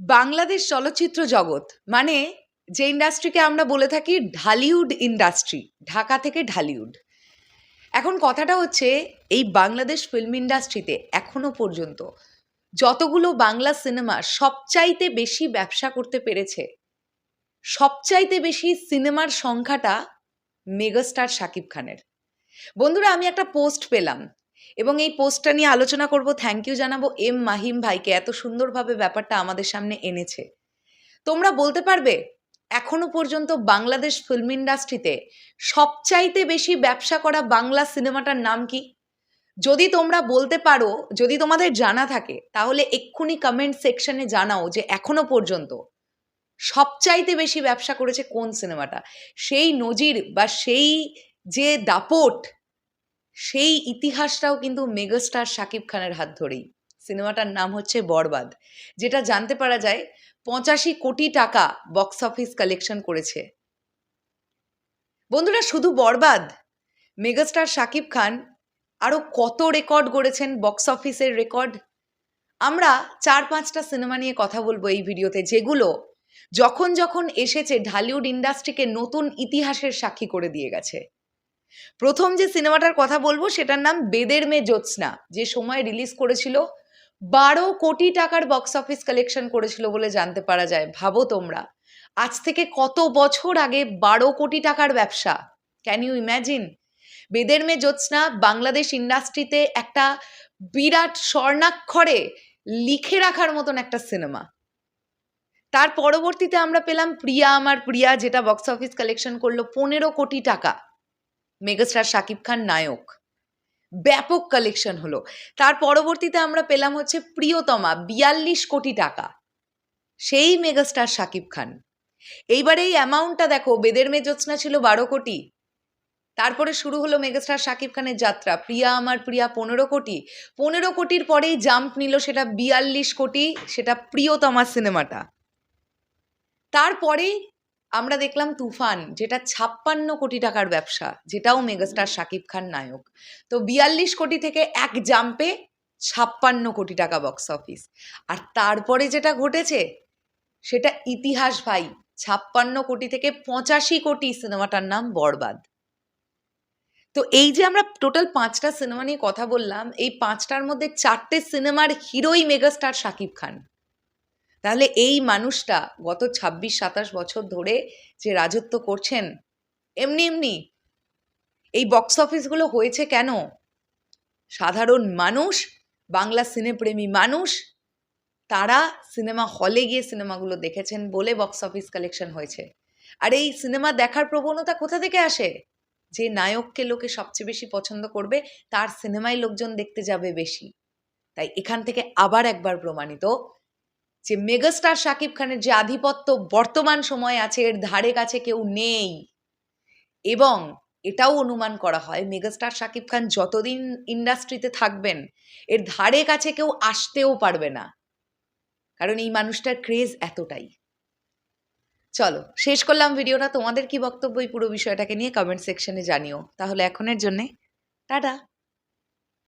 বাংলাদেশ চলচ্চিত্র জগৎ মানে যে ইন্ডাস্ট্রিকে আমরা বলে থাকি ঢালিউড ইন্ডাস্ট্রি ঢাকা থেকে ঢালিউড এখন কথাটা হচ্ছে, এই বাংলাদেশ ফিল্ম ইন্ডাস্ট্রিতে এখনও পর্যন্ত যতগুলো বাংলা সিনেমা সবচাইতে বেশি ব্যবসা করতে পেরেছে, সবচাইতে বেশি সিনেমার সংখ্যাটা মেগাস্টার শাকিব খানের। বন্ধুরা, আমি একটা পোস্ট পেলাম। এবং এই পোস্টটা নিয়ে আলোচনা করব থ্যাংক ইউ জানাব এম মাহিম ভাইকে, এত সুন্দরভাবে ব্যাপারটা আমাদের সামনে এনেছে। তোমরা বলতে পারবে, এখনও পর্যন্ত বাংলাদেশ ফিল্ম ইন্ডাস্ট্রিতে সবচাইতে বেশি ব্যবসা করা বাংলা সিনেমাটার নাম কি? যদি তোমরা বলতে পারো, যদি তোমাদের জানা থাকে, তাহলে এক্ষুনি কমেন্ট সেকশনে জানাও যে এখনও পর্যন্ত সবচাইতে বেশি ব্যবসা করেছে কোন সিনেমাটা। সেই নজির বা সেই যে দাপট সেই ইতিহাসটাও কিন্তু মেগাস্টার শাকিব খানের হাত ধরেই। সিনেমাটার নাম হচ্ছে বরবাদ, যেটা জানতে পারা যায় পঁচাশি কোটি টাকা বক্স অফিস কালেকশন করেছে। বন্ধুরা, শুধু বরবাদ, মেগাস্টার শাকিব খান আরও কত রেকর্ড গড়েছেন বক্স অফিসের রেকর্ড আমরা চার পাঁচটা সিনেমা নিয়ে কথা বলব এই ভিডিওতে, যেগুলো যখন যখন এসেছে ঢালিউড ইন্ডাস্ট্রিকে নতুন ইতিহাসের সাক্ষী করে দিয়ে গেছে। প্রথম যে সিনেমাটার কথা বলব সেটার নাম বেদের মে জ্যোৎস্না, যে সময় রিলিজ করেছিল, বারো কোটি টাকার বক্স অফিস কালেকশন করেছিল বলে জানতে পারা যায়। ভাবো তোমরা, আজ থেকে কত বছর আগে বারো কোটি টাকার ব্যবসা? ক্যান ইউ ইম্যাজিন বেদের মে জ্যোৎস্না বাংলাদেশ ইন্ডাস্ট্রিতে একটা বিরাট স্বর্ণাক্ষরে লিখে রাখার মতন একটা সিনেমা। তার পরবর্তীতে আমরা পেলাম প্রিয়া আমার প্রিয়া, যেটা বক্স অফিস কালেকশন করল পনেরো কোটি টাকা। মেগাস্টার শাকিব খান নায়ক। ব্যাপক কালেকশন হলো। তার পরবর্তীতে আমরা পেলাম হচ্ছে প্রিয়তমা, বিয়াল্লিশ কোটি টাকা। সেই মেগাস্টার শাকিব খান। এইবার এই অ্যামাউন্টটা দেখো, বেদের মে জ্যোৎস্না ছিল বারো কোটি। তারপরে শুরু হলো মেগাস্টার শাকিব খানের যাত্রা। প্রিয়া আমার প্রিয়া, পনেরো কোটি। পনেরো কোটির পরেই জাম্প নিল সেটা বিয়াল্লিশ কোটি, সেটা প্রিয়তমা সিনেমাটা তারপরেই আমরা দেখলাম তুফান, যেটা ছাপ্পান্ন কোটি টাকার ব্যবসা, যেটাও মেগাস্টার শাকিব খান নায়ক। তো বিয়াল্লিশ কোটি থেকে এক জাম্পে ছাপ্পান্ন কোটি টাকা বক্স অফিস আর তারপরে যেটা ঘটেছে, সেটা ইতিহাস ভাই, ছাপ্পান্ন কোটি থেকে পঁচাশি কোটি সিনেমাটার নাম বরবাদ। তো এই যে আমরা টোটাল পাঁচটা সিনেমা নিয়ে কথা বললাম, এই পাঁচটার মধ্যে চারটে সিনেমার হিরোই মেগাস্টার শাকিব খান। তাহলে এই মানুষটা গত ছাব্বিশ, সাতাশ বছর ধরে যে রাজত্ব করছেন, এমনি এমনি এই বক্স অফিসগুলো হয়েছে কেন? সাধারণ মানুষ, বাংলা সিনেপ্রেমী মানুষ, তারা সিনেমা হলে গিয়ে সিনেমাগুলো দেখেছেন বলে বক্স অফিস কালেকশন হয়েছে। আর এই সিনেমা দেখার প্রবণতা কোথা থেকে আসে? যে নায়ককে লোকে সবচেয়ে বেশি পছন্দ করবে, তার সিনেমায় লোকজন দেখতে যাবে বেশি। তাই এখান থেকে আবার একবার প্রমাণিত যে মেগাস্টার শাকিব খানের যে আধিপত্য বর্তমান সময়ে আছে, এর ধারে কাছে কেউ নেই। এবং এটাও অনুমান করা হয়, মেগাস্টার শাকিব খান যতদিন ইন্ডাস্ট্রিতে থাকবেন, এর ধারে কাছে কেউ আসতেও পারবে না। কারণ এই মানুষটার ক্রেজ এতটাই। চলো, শেষ করলাম ভিডিওটা। তোমাদের কি বক্তব্য এই পুরো বিষয়টাকে নিয়ে কমেন্ট সেকশনে জানিও। তাহলে এখনের জন্যে, টাটা।